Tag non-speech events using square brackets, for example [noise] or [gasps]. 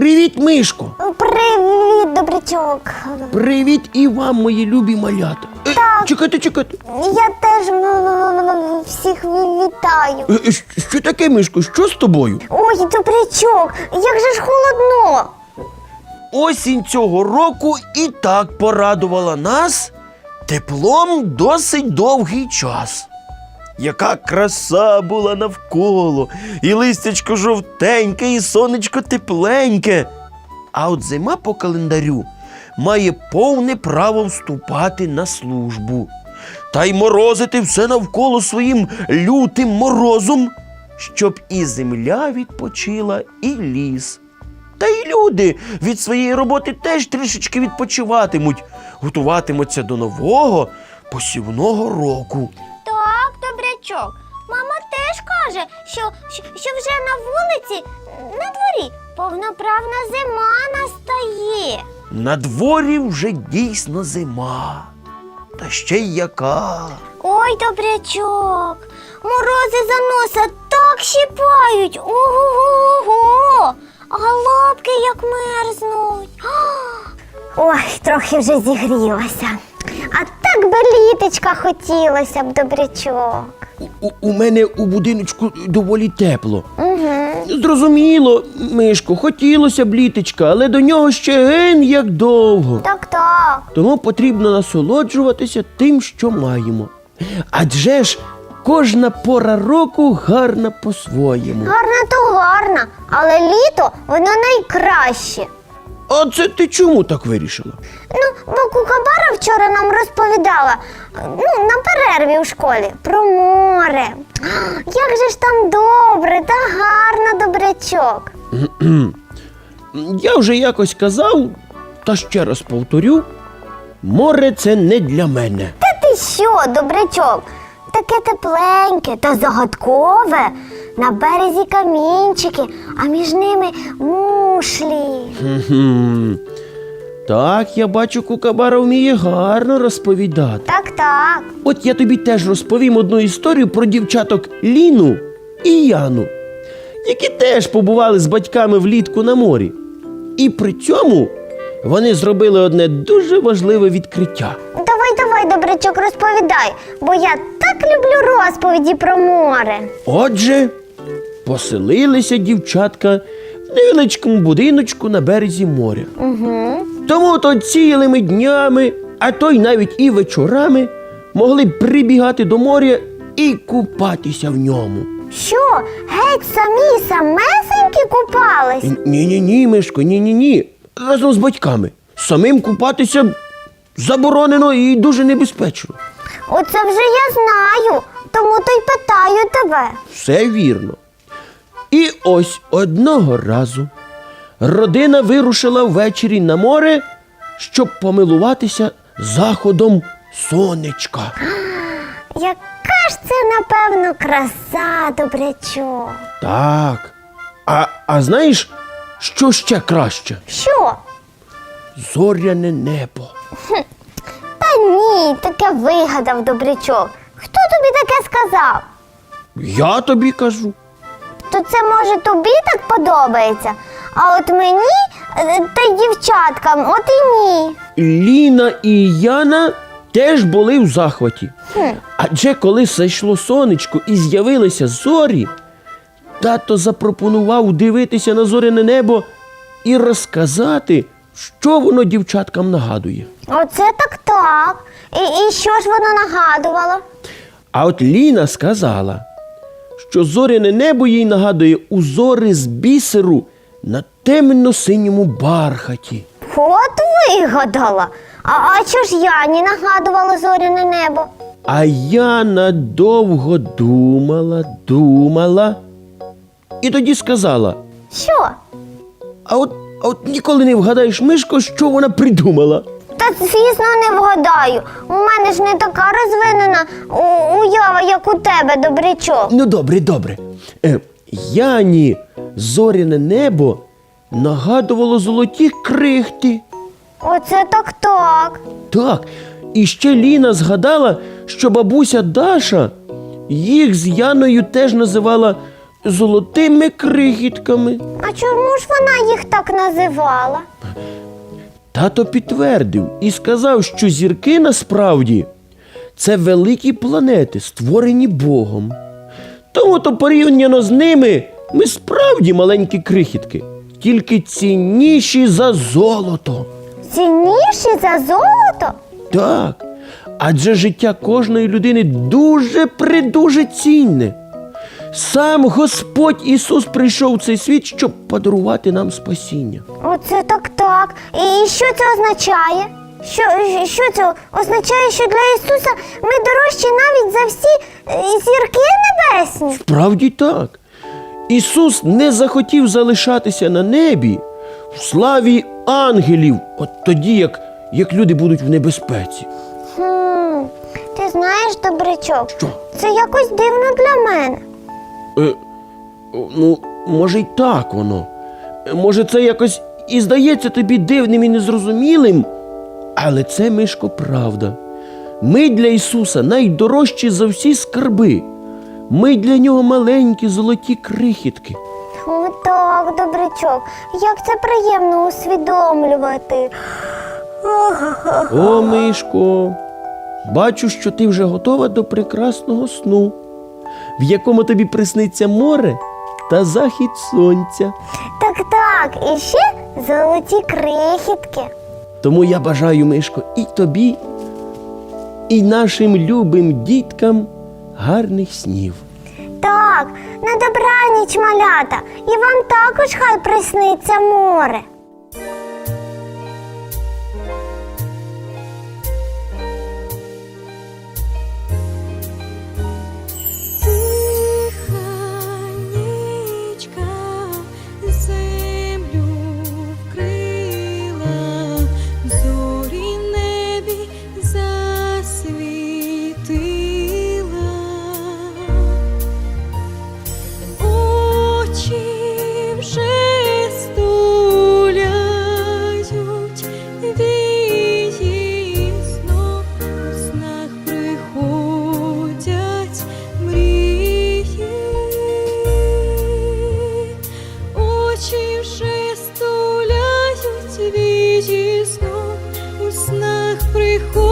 Привіт, Мишко! Привіт, добрячок. Привіт і вам, мої любі малята. Е, Так. Чекайте, чекайте. Я теж м, м, м, всіх вітаю. Е, е, щ- Що таке, Мишко? Що з тобою? Ой, добрячок, як же ж холодно. Осінь цього року і так порадувала нас теплом досить довгий час. Яка краса була навколо, і листячко жовтеньке, і сонечко тепленьке. А от зима по календарю має повне право вступати на службу та й морозити все навколо своїм лютим морозом, щоб і земля відпочила, і ліс. Та й люди від своєї роботи теж трішечки відпочиватимуть, готуватимуться до нового посівного року. Так. Мама теж каже, що, що, що вже на вулиці, на дворі, повноправна зима настає. На дворі вже дійсно зима. Та ще й яка. Ой, добрячок, морози за носа так щипають. Ого-го-го. А лапки як мерзнуть. Ой, трохи вже зігрілася. А так би літочка хотілося б, добрячок. У, у мене у будиночку доволі тепло. Угу. Зрозуміло, Мишко, хотілося б літочка, але до нього ще ген як довго. Так, так. Тому потрібно насолоджуватися тим, що маємо. Адже ж кожна пора року гарна по-своєму. Гарна то гарна, але літо воно найкраще. А це ти чому так вирішила? Ну, бо Кукабара вчора нам розповідала ну, на перерві у школі про море. [gasps] Як же ж там добре та гарно, добрячок. [clears throat] Я вже якось казав, та ще раз повторю: море це не для мене. Та ти що, добрячок? Таке тепленьке та загадкове. На березі камінчики, а між ними мушлі. Так, я бачу, Кукабара вміє гарно розповідати. Так, так. От я тобі теж розповім одну історію про дівчаток Ліну і Яну, які теж побували з батьками влітку на морі. І при цьому вони зробили одне дуже важливе відкриття. Давай, давай, добрячок, розповідай, бо я так люблю розповіді про море. Отже, поселилися дівчатка в невеличкому будиночку на березі моря. Угу. Тому то цілими днями, а то й навіть і вечорами могли прибігати до моря і купатися в ньому. Що, геть самі самесенькі купались? Ні, ні, ні, Мишко, ні, ні, ні. Разом з батьками. Самим купатися заборонено і дуже небезпечно. Оце вже я знаю, тому то й питаю тебе. Все вірно. І ось одного разу родина вирушила ввечері на море, щоб помилуватися заходом сонечка. Яка ж це, напевно, краса, добрячок. Так. А, а знаєш, що ще краще? Що? Зоряне небо. Та ні, таке вигадав добрячок. Хто тобі таке сказав? Я тобі кажу. То це може тобі так подобається, а от мені е, та дівчаткам, от і ні. Ліна і Яна теж були в захваті. Адже коли зайшло сонечко і з'явилися зорі, тато запропонував дивитися на зоряне небо і розказати, що воно дівчаткам нагадує. Оце так так. І, і що ж воно нагадувало? А от Ліна сказала, що зоряне небо їй нагадує узори з бісеру на темно-синьому бархаті. От вигадала. А, а що ж Яні нагадувало зоряне небо? А Яна довго думала, думала. І тоді сказала: Що? а от, а от ніколи не вгадаєш, Мишко, що вона придумала. Звісно, не вгадаю. У мене ж не така розвинена уява, як у тебе, добрячок. Ну, добре, добре. Е, Яні зоряне небо нагадувало золоті крихти. Оце так так. Так, і ще Ліна згадала, що бабуся Даша їх з Яною теж називала золотими крихітками. А чому ж вона їх так називала? Тато підтвердив і сказав, що зірки насправді це великі планети, створені Богом. Тому то порівняно з ними ми справді маленькі крихітки, тільки цінніші за золото. Цінніші за золото? Так, адже життя кожної людини дуже придуже цінне. Сам Господь Ісус прийшов в цей світ, щоб подарувати нам спасіння. Оце так так. І що це означає? Що, що це означає, що для Ісуса ми дорожчі навіть за всі е, зірки небесні? Справді так. Ісус не захотів залишатися на небі в славі ангелів, от тоді, як, як люди будуть в небезпеці. Хм, ти знаєш, добрячок, Що? це якось дивно для мене. Е, ну, може, й так воно. Може, це якось і здається тобі дивним і незрозумілим, але це Мишко правда. Ми для Ісуса найдорожчі за всі скарби. Ми для нього маленькі золоті крихітки. О, так, добрячок, як це приємно усвідомлювати. О, Мишко, бачу, що ти вже готова до прекрасного сну, в якому тобі присниться море та захід сонця. Так, так, і ще золоті крихітки. Тому я бажаю, Мишко, і тобі, і нашим любим діткам гарних снів. Так, на добраніч, малята, і вам також хай присниться море. Стуляють,